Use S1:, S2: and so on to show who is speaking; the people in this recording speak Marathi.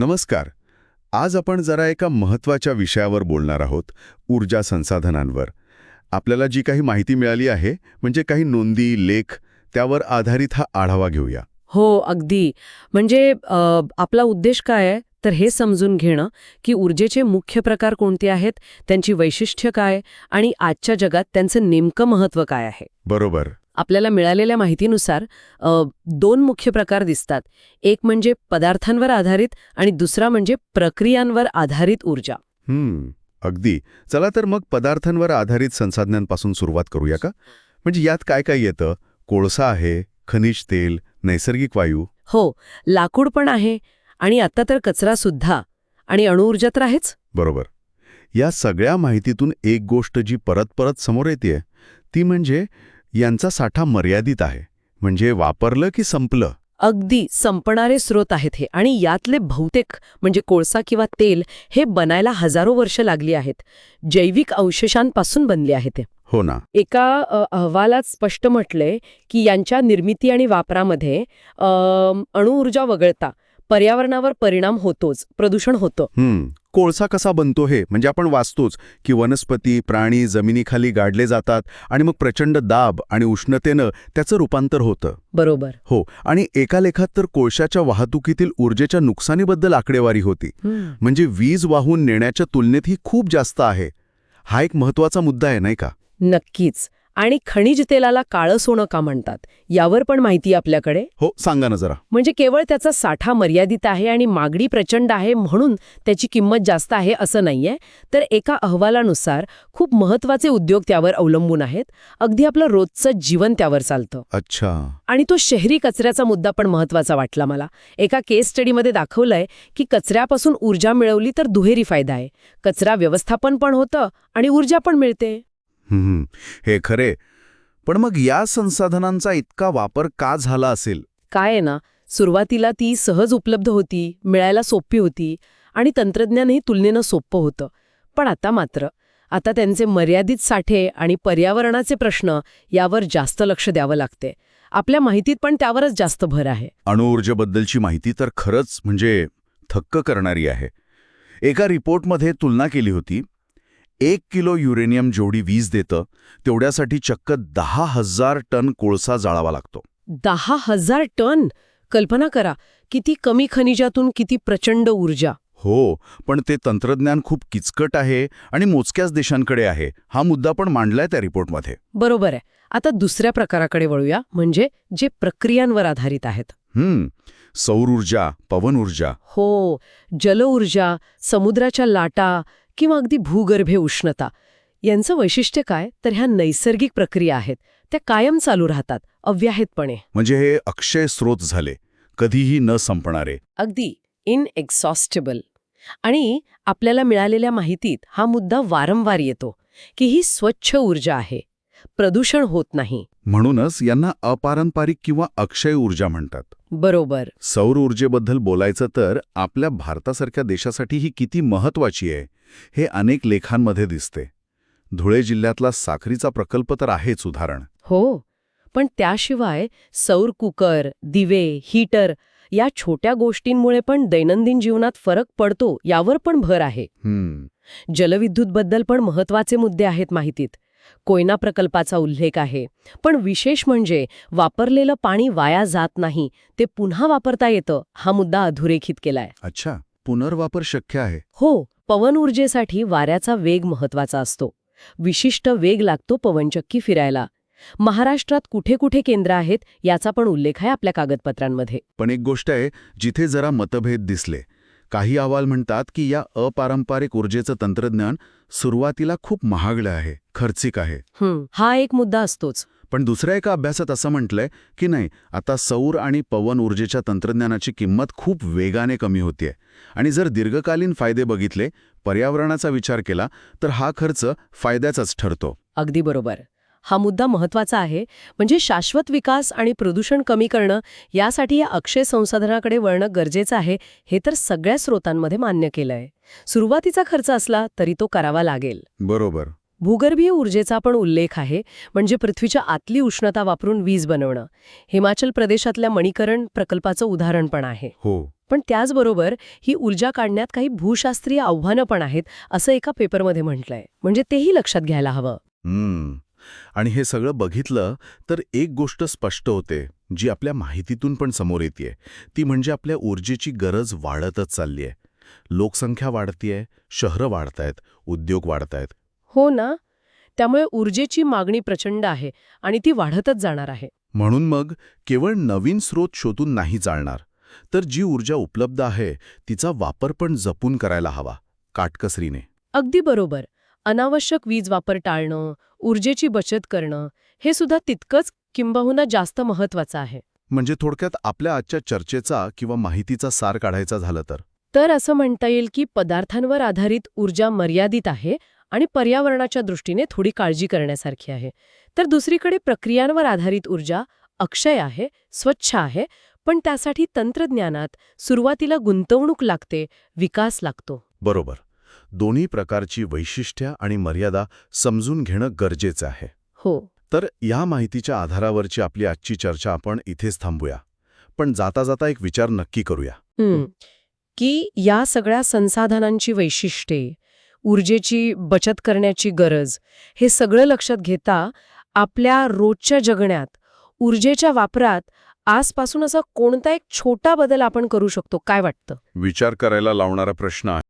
S1: नमस्कार. आज आपण जरा एका महत्त्वाच्या विषयावर बोलणार आहोत ऊर्जा संसाधनांवर. आपल्याला जी काही माहिती मिळाली आहे म्हणजे काही नोंदी लेख त्यावर आधारित हा आढावा घेऊया.
S2: हो अगदी. म्हणजे आपला उद्देश काय आहे? तर हे समजून घेणं की ऊर्जेचे मुख्य प्रकार कोणते आहेत त्यांची वैशिष्ट्य काय आणि आजच्या जगात त्यांचं नेमकं महत्त्व काय आहे.
S1: बरोबर.
S2: आपल्याला मिळालेल्या माहितीनुसार दोन मुख्य प्रकार दिसतात. एक म्हणजे पदार्थांवर आधारित आणि दुसरा म्हणजे प्रक्रियांवर आधारित ऊर्जा.
S1: हम्म अगदी. चला तर मग पदार्थांवर आधारित संसाधनांपासून सुरुवात करूया का? म्हणजे यात काय काय येतं? कोळसा आहे खनिज तेल नैसर्गिक वायू.
S2: हो लाकूड पण आहे आणि आता तर कचरा सुद्धा. आणि अणुऊर्जा तर आहेच?
S1: बरोबर. या सगळ्या माहितीतून एक गोष्ट जी परत परत समोर येते ती म्हणजे यांचा साठा मर्यादित आहे. म्हणजे वापरलं की संपलं?
S2: अगदी संपणारे स्रोत आहेत हे. आणि यातले बहुतेक म्हणजे कोळसा किंवा तेल हे बनायला हजारो वर्ष लागली आहेत. जैविक अवशेषांपासून बनले आहेत ते
S1: हो ना.
S2: एका अहवालात स्पष्ट म्हटलंय की यांच्या निर्मिती आणि वापरामध्ये अणुऊर्जा वगळता पर्यावरणावर परिणाम होतोच प्रदूषण होतं.
S1: कोळसा कसा बनतो हे? म्हणजे आपण वाचतोच की वनस्पती प्राणी जमिनीखाली गाडले जातात आणि मग प्रचंड दाब आणि उष्णतेनं त्याचं रूपांतर होतं.
S2: बरोबर.
S1: हो आणि एका लेखात तर कोळशाच्या वाहतुकीतील ऊर्जेच्या नुकसानीबद्दल आकडेवारी होती. म्हणजे वीज वाहून नेण्याच्या तुलनेत ही खूप जास्त आहे. हा एक महत्त्वाचा मुद्दा आहे नाही का?
S2: नक्कीच. आणि खनिज तेलाला काळं सोनं का म्हणतात? यावर पण माहिती आपल्याकडे?
S1: हो सांगा ना जरा.
S2: म्हणजे केवळ त्याचा साठा मर्यादित आहे आणि मागणी प्रचंड आहे म्हणून त्याची किंमत जास्त आहे असं नाहीये. तर एका अहवालानुसार खूप महत्त्वाचे उद्योग त्यावर अवलंबून आहेत. अगदी आपलं रोजचं जीवन त्यावर चालतं.
S1: अच्छा.
S2: आणि तो शहरी कचऱ्याचा मुद्दा पण महत्त्वाचा वाटला मला. एका केस स्टडीमध्ये दाखवलंय की कचऱ्यापासून ऊर्जा मिळवली तर दुहेरी फायदा आहे. कचरा व्यवस्थापन पण होतं आणि ऊर्जा पण मिळते.
S1: हे खरे. पण मग या संसाधनांचा इतका वापर का झाला असेल?
S2: काय ना सुरुवातीला ती सहज उपलब्ध होती मिळायला सोपी होती आणि तंत्रज्ञानही तुलनेनं सोपं होतं. पण आता मात्र आता त्यांचे मर्यादित साठे आणि पर्यावरणाचे प्रश्न यावर जास्त लक्ष द्यावं लागते. आपल्या माहितीत पण त्यावरच जास्त भर आहे.
S1: अणुऊर्जेबद्दलची माहिती तर खरंच म्हणजे थक्क करणारी आहे. एका रिपोर्टमध्ये तुलना केली होती एक किलो युरेनियम जेवढी वीज देतं तेवढ्यासाठी चक्क दहा हजार टन कोळसा जाळावा लागतो.
S2: दहा हजार टन? कल्पना करा किती कमी खनिजातून किती प्रचंड ऊर्जा.
S1: हो पण ते तंत्रज्ञान खूप किचकट आहे आणि मोजक्याच देशांकडे आहे. हा मुद्दा पण मांडलाय त्या रिपोर्टमध्ये.
S2: बरोबर आहे. आता दुसऱ्या प्रकाराकडे वळूया म्हणजे जे प्रक्रियांवर आधारित आहेत.
S1: हम्म सौर ऊर्जा पवन ऊर्जा.
S2: हो जलऊर्जा समुद्राच्या लाटा किंवा अगदी भूगर्भे उष्णता. यांचं वैशिष्ट्य काय? तर ह्या नैसर्गिक प्रक्रिया आहेत. त्या कायम चालू राहतात अव्याहितपणे.
S1: म्हणजे हे अक्षय स्रोत झाले. कधीही न संपणारे.
S2: अगदी इनएक्झॉस्टेबल आणि आपल्याला मिळालेल्या माहितीत हा मुद्दा वारंवार येतो की ही स्वच्छ ऊर्जा आहे. प्रदूषण होत नाही.
S1: म्हणूनच यांना अपारंपरिक किंवा अक्षय ऊर्जा म्हणतात.
S2: बरोबर.
S1: सौर ऊर्जेबद्दल बोलायचं तर आपल्या भारतासारख्या देशासाठी ही किती महत्वाची आहे हे अनेक लेखांमध्ये दिसते. धुळे जिल्ह्यातला साखरीचा प्रकल्प तर आहेच उदाहरण.
S2: हो पण त्याशिवाय सौर कुकर दिवे हीटर या छोट्या गोष्टींमुळे पण दैनंदिन जीवनात फरक पडतो यावर पण भर आहे.
S1: हम्म.
S2: जलविद्युतबद्दल पण महत्त्वाचे मुद्दे आहेत माहितीत. कोयना प्रकल्पाचा उल्लेख आहे. पण विशेष म्हणजे वापरलेलं पाणी वाया जात नाही ते पुन्हा वापरता येतं हा मुद्दा अधोरेखित केलाय.
S1: अच्छा पुनर्वापर शक्य आहे.
S2: हो पवन ऊर्जेसाठी वाऱ्याचा वेग महत्त्वाचा असतो. विशिष्ट वेग लागतो पवनचक्की फिरायला. महाराष्ट्रात कुठे कुठे केंद्र आहेत याचा पण उल्लेख आहे आपल्या कागदपत्रांमध्ये.
S1: पण एक गोष्ट आहे जिथे जरा मतभेद दिसले. काही अहवाल म्हणतात की या अपारंपरिक ऊर्जेचं तंत्रज्ञान सुरुवातीला खूप महागडं आहे खर्चिक आहे.
S2: हं, हा एक मुद्दा असतोच.
S1: पण दुसऱ्या एका अभ्यासात असं म्हटलंय की नाही आता सौर आणि पवन ऊर्जेच्या तंत्रज्ञानाची किंमत खूप वेगाने कमी होतीये. आणि जर दीर्घकालीन फायदे बघितले पर्यावरणाचा विचार केला तर हा खर्च फायद्याचाच ठरतो.
S2: अगदी बरोबर. हा मुद्दा महत्त्वाचा आहे. म्हणजे शाश्वत विकास आणि प्रदूषण कमी करणं यासाठी या अक्षय संसाधनाकडे वळणं गरजेचं आहे हे तर सगळ्या स्रोतांमध्ये मान्य केलंय. सुरुवातीचा खर्च असला तरी तो करावा लागेल.
S1: बरोबर.
S2: भूगर्भीय ऊर्जेचा पण उल्लेख आहे म्हणजे पृथ्वीच्या आतली उष्णता वापरून वीज बनवणं. हिमाचल प्रदेशातल्या मणीकरण प्रकल्पाचं उदाहरण पण आहे.
S1: हो.
S2: पण त्याचबरोबर ही ऊर्जा काढण्यात काही भूशास्त्रीय आव्हानं पण आहेत असं एका पेपरमध्ये म्हटलंय. म्हणजे तेही लक्षात घ्यायला हवं.
S1: आणि हे सगळं बघितलं तर एक गोष्ट स्पष्ट होते जी आपल्या माहितीतून पण समोर येते ती म्हणजे आपल्या ऊर्जेची गरज वाढतच चालली आहे लोकसंख्या वाढतीये शहरं वाढतायत उद्योग वाढतायत.
S2: हो ना? त्यामुळे ऊर्जेची मागणी प्रचंड आहे आणि ती वाढतच जाणार आहे.
S1: म्हणून मग केवळ नवीन स्रोत शोधून नाही चालणार. तर जी ऊर्जा उपलब्ध आहे तिचा वापर पण जपून करायला हवा काटकसरीने.
S2: अगदी बरोबर. अनावश्यक वीज वापर टाळणं ऊर्जेची बचत करणं हे सुद्धा तितकंच किंबहुना जास्त महत्वाचं आहे.
S1: म्हणजे थोडक्यात आपल्या आजच्या चर्चेचा किंवा माहितीचा सार काढायचा झालं तर?
S2: तर असं म्हणता येईल की पदार्थांवर आधारित ऊर्जा मर्यादित आहे आणि पर्यावरणाच्या दृष्टीने थोडी काळजी करण्यासारखी आहे. तर दुसरीकडे प्रक्रियांवर आधारित ऊर्जा अक्षय आहे स्वच्छ आहे पण त्यासाठी तंत्रज्ञानात सुरुवातीला गुंतवणूक लागते विकास लागतो.
S1: बरोबर. दोन्ही प्रकारची वैशिष्ट्य आणि मर्यादा समजून घेणं गरजेचं आहे.
S2: हो.
S1: तर या माहितीच्या आधारावरची आपली आजची चर्चा आपण इथेच थांबूया. पण जाता जाता एक विचार नक्की करूया.
S2: की या सगळ्या संसाधनांची वैशिष्ट्ये ऊर्जेची बचत करण्याची गरज हे सगळं लक्षात घेता आपल्या रोजच्या जगण्यात ऊर्जेच्या वापरात आजपासून असा कोणता एक छोटा बदल आपण करू शकतो काय वाटतं?
S1: विचार करायला लावणारा प्रश्न आहे.